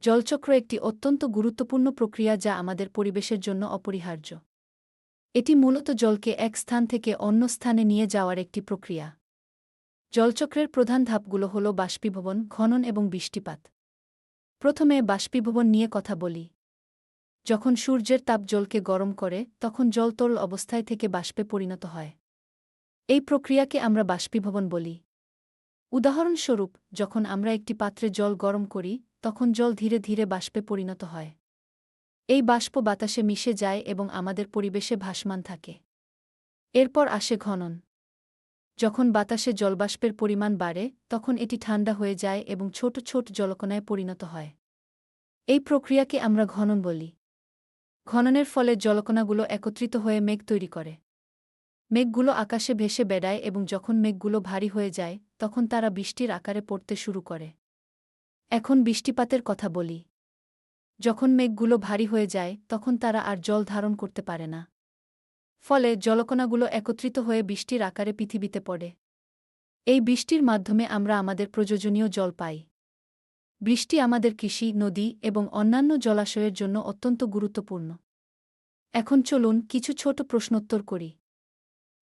জলচক্র একটি অত্যন্ত গুরুত্বপূর্ণ প্রক্রিয়া যা আমাদের পরিবেশের জন্য অপরিহার্য। এটি মূলত জলকে এক স্থান থেকে অন্য স্থানে নিয়ে যাওয়ার একটি প্রক্রিয়া। জলচক্রের প্রধান ধাপগুলো হল বাষ্পীভবন ঘনন এবং বৃষ্টিপাত। প্রথমে বাষ্পীভবন নিয়ে কথা বলি। যখন সূর্যের তাপ জলকে গরম করে, তখন জল তরল অবস্থায় থেকে বাষ্পে পরিণত হয়। এই প্রক্রিয়াকে আমরা বাষ্পীভবন বলি। উদাহরণস্বরূপ, যখন আমরা একটি পাত্রে জল গরম করি তখন জল ধীরে ধীরে বাষ্পে পরিণত হয়। এই বাষ্প বাতাসে মিশে যায় এবং আমাদের পরিবেশে ভাসমান থাকে। এরপর আসে ঘনন। যখন বাতাসে জলবাষ্পের পরিমাণ বাড়ে, তখন এটি ঠান্ডা হয়ে যায় এবং ছোট ছোট জলকণায় পরিণত হয়। এই প্রক্রিয়াকে আমরা ঘনন বলি। ঘননের ফলে জলকণাগুলো একত্রিত হয়ে মেঘ তৈরি করে। মেঘগুলো আকাশে ভেসে বেড়ায় এবং যখন মেঘগুলো ভারী হয়ে যায়, তখন তারা বৃষ্টির আকারে পড়তে শুরু করে। এখন বৃষ্টিপাতের কথা বলি। যখন মেঘগুলো ভারী হয়ে যায়, তখন তারা আর জল ধারণ করতে পারে না। ফলে জলকণাগুলো একত্রিত হয়ে বৃষ্টির আকারে পৃথিবীতে পড়ে। এই বৃষ্টির মাধ্যমে আমরা আমাদের প্রয়োজনীয় জল পাই। বৃষ্টি আমাদের কৃষি, নদী এবং অন্যান্য জলাশয়ের জন্য অত্যন্ত গুরুত্বপূর্ণ। এখন চলুন কিছু ছোট প্রশ্নোত্তর করি।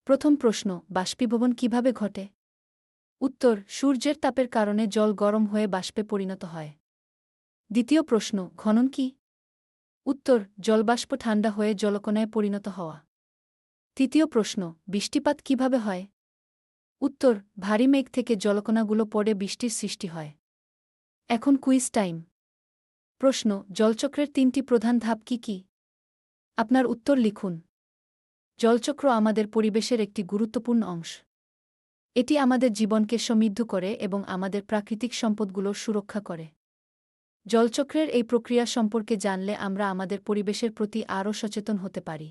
প্রথম প্রশ্ন, বাষ্পীভবন কীভাবে ঘটে? উত্তর, সূর্যের তাপের কারণে জল গরম হয়ে বাষ্পে পরিণত হয়। দ্বিতীয় প্রশ্ন ঘনন কি? উত্তর, জলবাষ্প ঠান্ডা হয়ে জলকণায় পরিণত হওয়া। তৃতীয় প্রশ্ন, বৃষ্টিপাত কীভাবে হয়? উত্তর, ভারী মেঘ থেকে জলকণাগুলো পড়ে বৃষ্টির সৃষ্টি হয়। এখন কুইজ টাইম। প্রশ্ন, জলচক্রের তিনটি প্রধান ধাপ কি কি? আপনার উত্তর লিখুন। জলচক্র আমাদের পরিবেশের একটি গুরুত্বপূর্ণ অংশ। এটি আমাদের জীবনকে সমৃদ্ধ করে এবং আমাদের প্রাকৃতিক সম্পদগুলো সুরক্ষা করে। জলচক্রের এই প্রক্রিয়া সম্পর্কে জানলে আমরা আমাদের পরিবেশের প্রতি আরও সচেতন হতে পারি।